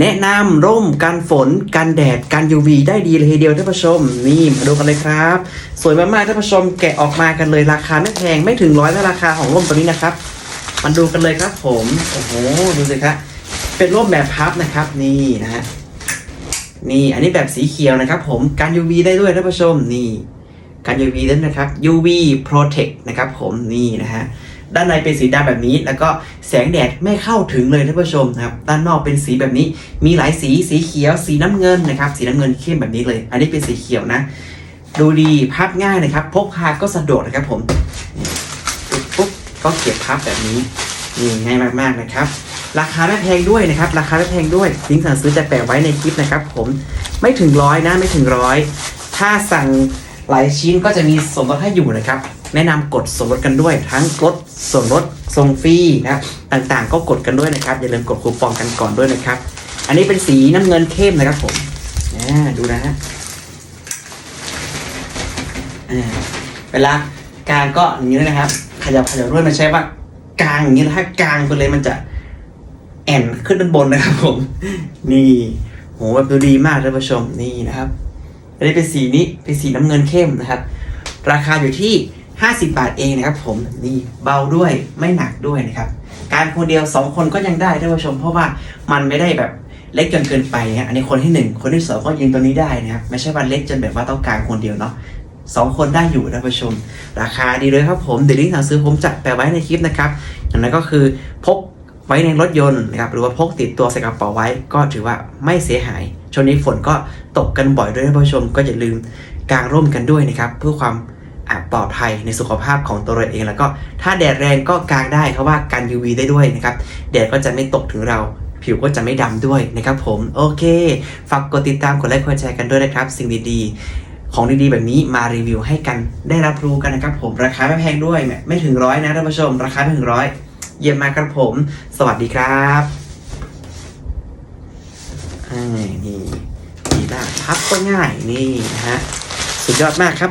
แนะนำร่มกันฝนกันแดดกัน UV ได้ดีเลยทีเดียวท่านผู้ชม นี่มาดูกันเลยครับ สวยมากๆท่านผู้ชมแกะออกมากันเลยราคาไม่แพงไม่ถึงร้อยนะราคาของร่มตัวนี้นะครับมาดูกันเลยครับผมโอ้โหดูสิครับเป็นร่มแบบพับนะครับนี่นะฮะนี่อันนี้แบบสีเขียวนะครับ ผมกัน UV ได้ด้วยท่านผู้ชมนี่กัน UV ด้วยนะครับ UV Protect นะครับ ผมนี่นะฮะ ด้านในเป็นสีดำแบบนี้ แล้วก็แสงแดดไม่เข้าถึงเลยท่านผู้ชมนะครับ ด้านนอกเป็นสีแบบนี้ มีหลายสี สีเขียว สีน้ำเงินนะครับ สีน้ำเงินเข้มแบบนี้เลย อันนี้เป็นสีเขียวนะ ดูดีพับง่ายนะครับ พกพาก็สะดวกนะครับผมปุ๊บปุ๊บก็เก็บพับแบบนี้นี่ง่ายมากๆนะครับ ราคาไม่แพงด้วยนะครับ ราคาไม่แพงด้วยลิงก์สั่งซื้อจะแปะไว้ในคลิปนะครับ ผม ไม่ถึงร้อยนะ ไม่ถึงร้อย ถ้าสั่งหลายชิ้นก็จะมีส่วนลดให้อยู่นะครับ แนะนำกดส่วนลดกันด้วย ทั้งลดส่วนลดส่งฟรีนะครับต่างๆ ก็กดกันด้วยนะครับ อย่าลืมกดคูปองกันก่อนด้วยนะครับ อันนี้เป็นสีน้ำเงินเข้มนะครับผมอ่าดูนะฮะอ่าเวลากลางก็อย่างนี้นะครับ ขยับขยับด้วยมันใช้ว่ากลางอย่างนี้ถ้ากลางไปเลยมันจะแอนขึ้นด้านบนนะครับผม นี่โหแบบดูดีมากท่านผู้ชมนี่นะครับอันนี้เป็นสีนี้เป็นสีน้ำเงินเข้มนะครับ ราคาอยู่ที่ 50 บาทเองนะครับผมนี่เบาด้วยไม่หนักด้วยนะครับการคนเดียว 2 คนก็ยังได้ท่านผู้ชม เพราะว่ามันไม่ได้แบบเล็กจนเกินไปนะอันนี้คนที่ 1 คนที่สองก็ยิงตัวนี้ได้นะครับไม่ใช่ว่าเล็กจนแบบว่าต้องการคนเดียวเนาะสองคนได้อยู่ท่านผู้ชม ราคาดีเลยครับผมเดี๋ยวลิงก์สั่งซื้อผมจัดแปะไว้ในคลิปนะครับอย่างนั้นก็คือพกไว้ในรถยนต์นะครับหรือว่าพกติดตัวใส่กระเป๋าไว้ ก็ถือว่าไม่เสียหายช่วงนี้ฝนก็ตกกันบ่อยด้วยท่านผู้ชมก็อย่าลืมกางร่มกันด้วยนะครับเพื่อความ ปลอดภัยในสุขภาพของตัวเราเอง แล้วก็ถ้าแดดแรงก็กางได้เพราะว่ากัน UV ได้ด้วยนะครับแดดก็จะไม่ตกถึงเราผิวก็จะไม่ดำด้วยนะครับผมโอเค ฝากกดติดตามกดไลค์กดแชร์กันด้วยนะครับ สิ่งดีๆ ของดีๆ แบบนี้มารีวิวให้กันได้รับรู้กันนะครับผมราคาไม่แพงด้วยไม่ถึงร้อยนะท่านผู้ชม ราคาไม่ถึงร้อยเยี่ยมมากครับผม สวัสดีครับอนี่ดีมากพับก็ง่ายนี่นะฮะ สุดยอดมากครับ